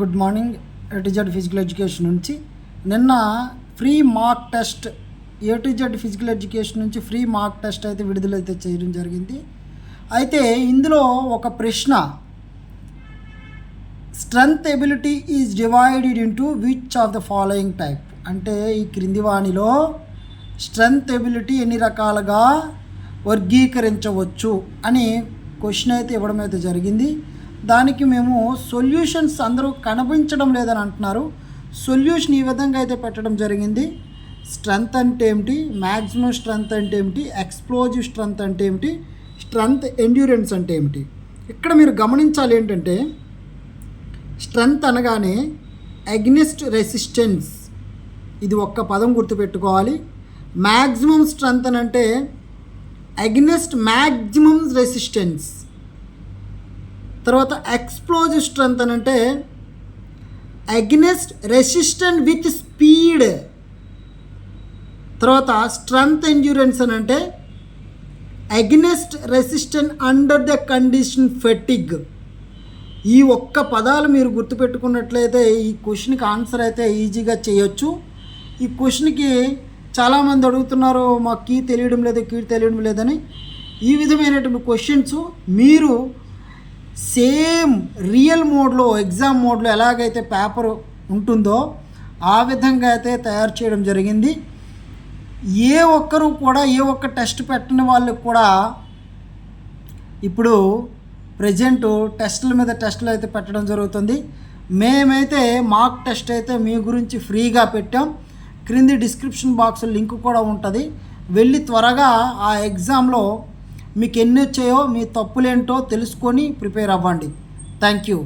Good morning A to Z physical education నుంచి. నిన్న free mock test A to Z physical education నుంచి free mock test అయితే విడుదలైతే చేయడం జరిగింది. అయితే ఇందులో ఒక ప్రశ్న strength ability is divided into which of the following type అంటే ఈ క్రింది వాణిలో స్ట్రెంగ్త్ ఎబిలిటీ ఎన్ని రకాలుగా వర్గీకరించవచ్చు? అని క్వశ్చన్ అయితే ఇవ్వడం అయితే జరిగింది. దానికి మేము సొల్యూషన్స్ అందరూ కనిపించడం లేదని అంటున్నారు. సొల్యూషన్ ఈ విధంగా అయితే పెట్టడం జరిగింది. స్ట్రెంగ్త్ అంటే ఏమిటి? మ్యాక్సిమం స్ట్రెంగ్త్ అంటే ఏమిటి? ఎక్స్ప్లోజివ్ స్ట్రెంగ్త్ అంటే ఏమిటి? స్ట్రెంగ్త్ ఎండ్యూరెన్స్ అంటే ఏమిటి? ఇక్కడ మీరు గమనించాలి ఏంటంటే స్ట్రెంగ్త్ అనగానే అగ్నిస్ట్ రెసిస్టెన్స్ ఇది ఒక్క పదం గుర్తుపెట్టుకోవాలి. మ్యాక్సిమం స్ట్రెంగ్త్ అని అంటే అగ్నెస్ట్ మ్యాక్సిమం రెసిస్టెన్స్ తర్వాత ఎక్స్ప్లోజివ్ స్ట్రెంగ్త్ అని అంటే అగ్నెస్ట్ రెసిస్టెంట్ విత్ స్పీడ్ తర్వాత స్ట్రెంగ్త్ ఎండ్యూరెన్స్ అని అంటే against resistant under the condition fatigue ఈ ఒక్క పదాలు మీరు గుర్తుపెట్టుకున్నట్లయితే ఈ క్వశ్చన్కి ఆన్సర్ అయితే ఈజీగా చేయొచ్చు. ఈ క్వశ్చన్కి చాలామంది అడుగుతున్నారు మాకు కీ తెలియడం లేదు కీ తెలియడం లేదని. ఈ విధమైనటువంటి క్వశ్చన్స్ మీరు సేమ్ రియల్ మోడ్లో ఎగ్జామ్ మోడ్లో ఎలాగైతే పేపర్ ఉంటుందో ఆ విధంగా అయితే తయారు చేయడం జరిగింది. ఏ ఒక్కరు కూడా ఏ ఒక్క టెస్ట్ పెట్టని వాళ్ళకి కూడా ఇప్పుడు ప్రజెంట్ టెస్టుల మీద టెస్టులు అయితే పెట్టడం జరుగుతుంది. మేమైతే మాక్ టెస్ట్ అయితే మీ గురించి ఫ్రీగా పెట్టాం. క్రింది డిస్క్రిప్షన్ బాక్స్ లింక్ కూడా ఉంటుంది. వెళ్ళి త్వరగా ఆ ఎగ్జామ్లో మీకు ఎన్ని వచ్చాయో మీ తప్పులేంటో తెలుసుకొని ప్రిపేర్ అవ్వండి. Thank you.